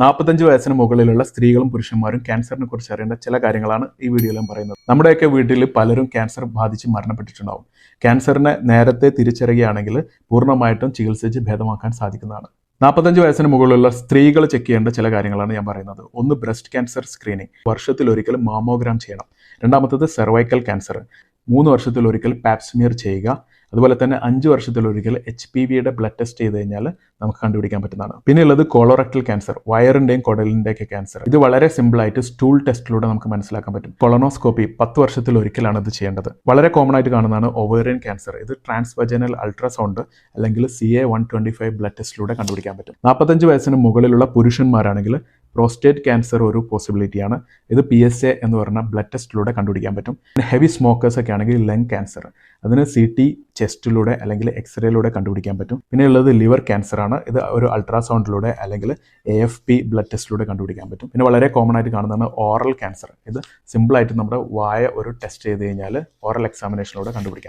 നാൽപ്പത്തഞ്ച് വയസ്സിന് മുകളിലുള്ള സ്ത്രീകളും പുരുഷന്മാരും ക്യാൻസറിനെ കുറിച്ച് അറിയേണ്ട ചില കാര്യങ്ങളാണ് ഈ വീഡിയോയിലും പറയുന്നത്. നമ്മുടെയൊക്കെ വീട്ടിൽ പലരും ക്യാൻസർ ബാധിച്ച് മരണപ്പെട്ടിട്ടുണ്ടാവും. ക്യാൻസറിനെ നേരത്തെ തിരിച്ചറിയുകയാണെങ്കിൽ പൂർണമായിട്ടും ചികിത്സിച്ച് ഭേദമാക്കാൻ സാധിക്കുന്നതാണ്. നാൽപ്പത്തഞ്ച് വയസ്സിന് മുകളിലുള്ള സ്ത്രീകൾ ചെക്ക് ചെയ്യേണ്ട ചില കാര്യങ്ങളാണ് ഞാൻ പറയുന്നത്. ഒന്ന് ബ്രസ്റ്റ് ക്യാൻസർ സ്ക്രീനിങ് വർഷത്തിൽ ഒരിക്കൽ മാമോഗ്രാം ചെയ്യണം. രണ്ടാമത്തത് സെർവൈക്കൽ ക്യാൻസർ മൂന്ന് വർഷത്തിൽ ഒരിക്കൽ പാപ്സ്മിയർ ചെയ്യുക. അതുപോലെ തന്നെ അഞ്ച് വർഷത്തിലൊരിക്കൽ എച്ച് പി വിയുടെ ബ്ലഡ് ടെസ്റ്റ് ചെയ്ത് കഴിഞ്ഞാൽ നമുക്ക് കണ്ടുപിടിക്കാൻ പറ്റുന്നതാണ്. പിന്നെ ഉള്ളത് കോളോറക്ടൽ ക്യാൻസർ വയറിന്റെയും കുടലിന്റെയൊക്കെ ക്യാൻസർ ഇത് വളരെ സിമ്പിൾ ആയിട്ട് സ്റ്റൂൾ ടെസ്റ്റിലൂടെ നമുക്ക് മനസ്സിലാക്കാൻ പറ്റും. കൊളോണോസ്കോപ്പി പത്ത് വർഷത്തിൽ ഒരിക്കലാണ് ഇത് ചെയ്യേണ്ടത്. വളരെ കോമൺ ആയിട്ട് കാണുന്നതാണ് ഓവേറിയൻ ക്യാൻസർ ഇത് ട്രാൻസ്വജനൽ അൾട്രാസൗണ്ട് അല്ലെങ്കിൽ C A one twenty five blood ടെസ്റ്റിലൂടെ കണ്ടുപിടിക്കാൻ പറ്റും. നാൽപ്പത്തഞ്ച് വയസ്സിന് മുകളിലുള്ള പുരുഷന്മാരാണെങ്കിൽ പ്രോസ്റ്റേറ്റ് ക്യാൻസർ ഒരു പോസിബിലിറ്റിയാണ് ഇത് പി എസ് എ എന്ന് പറഞ്ഞ ബ്ലഡ് ടെസ്റ്റിലൂടെ കണ്ടുപിടിക്കാൻ പറ്റും. ഹെവി സ്മോക്കേഴ്സ് ഒക്കെ ആണെങ്കിൽ ലങ് ക്യാൻസർ അതിന് സി ടി ചെസ്റ്റിലൂടെ അല്ലെങ്കിൽ എക്സ്റേയിലൂടെ കണ്ടുപിടിക്കാൻ പറ്റും. പിന്നെ ഉള്ളത് ലിവർ ക്യാൻസർ ആണ്. ഇത് ഒരു അൾട്രാസൗണ്ടിലൂടെ അല്ലെങ്കിൽ എ എഫ് പി ബ്ലഡ് ടെസ്റ്റിലൂടെ കണ്ടുപിടിക്കാൻ പറ്റും. പിന്നെ വളരെ കോമൺ ആയിട്ട് കാണുന്നതാണ് ഓറൽ ക്യാൻസർ ഇത് സിമ്പിളായിട്ട് നമ്മുടെ വായ ഒരു ടെസ്റ്റ് ചെയ്ത് കഴിഞ്ഞാൽ ഓറൽ എക്സാമിനേഷനിലൂടെ കണ്ടുപിടിക്കാം.